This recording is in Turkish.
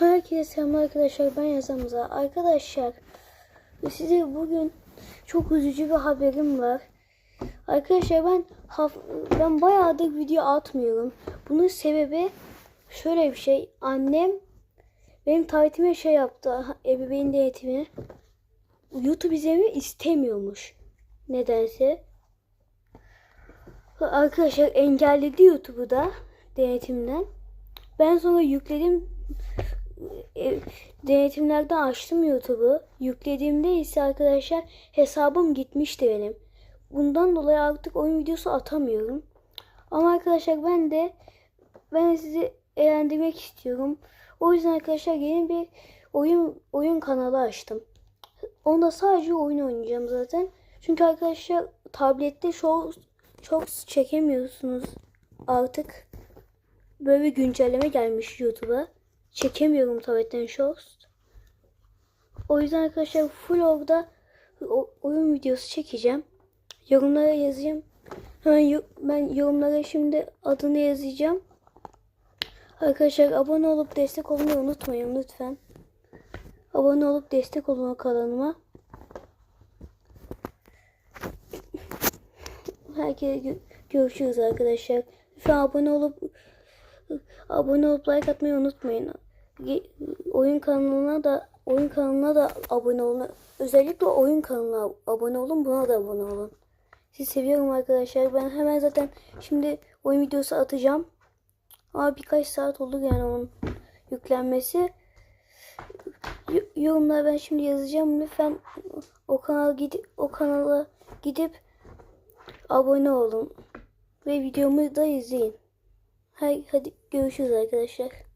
Herkese selam arkadaşlar ben Yazamza. Arkadaşlar size bugün çok üzücü bir haberim var. Arkadaşlar ben ben bayağıdır video atmıyorum. Bunun sebebi şöyle bir şey. Annem benim taahhütime şey yaptı. Ebeveyn denetimi. YouTube izlemi istemiyormuş. Nedense. Arkadaşlar engelledi YouTube'u da denetimden. Ben sonra yükledim denetimlerden açtım YouTube'u. Yüklediğimde ise arkadaşlar hesabım gitmişti benim. Bundan dolayı artık oyun videosu atamıyorum. Ama arkadaşlar ben de ben de sizi eğlendirmek istiyorum. O yüzden arkadaşlar yeni bir oyun oyun kanalı açtım. Onda sadece oyun oynayacağım zaten. Çünkü arkadaşlar tablette çok çok çekemiyorsunuz artık. Böyle bir güncelleme gelmiş YouTube'a. Çekemiyorum tabletten shorts. O yüzden arkadaşlar full orada oyun videosu çekeceğim. Yorumlara yazayım. Hemen ben yorumlara şimdi adını yazacağım. Arkadaşlar abone olup destek olmayı unutmayın lütfen. Abone olup destek olun kanalıma. Herkese gö- görüşürüz arkadaşlar. Lütfen abone olup abone olup like atmayı unutmayın. Oyun kanalına da oyun kanalına da abone olun. Özellikle oyun kanalına abone olun. Buna da abone olun. Sizi seviyorum arkadaşlar. Ben hemen zaten şimdi oyun videosu atacağım. Ama birkaç saat oldu yani onun yüklenmesi. Y- yorumlara ben şimdi yazacağım. Lütfen o kanal gidip o kanala gidip abone olun ve videomu da izleyin. Hay, hadi görüşürüz arkadaşlar.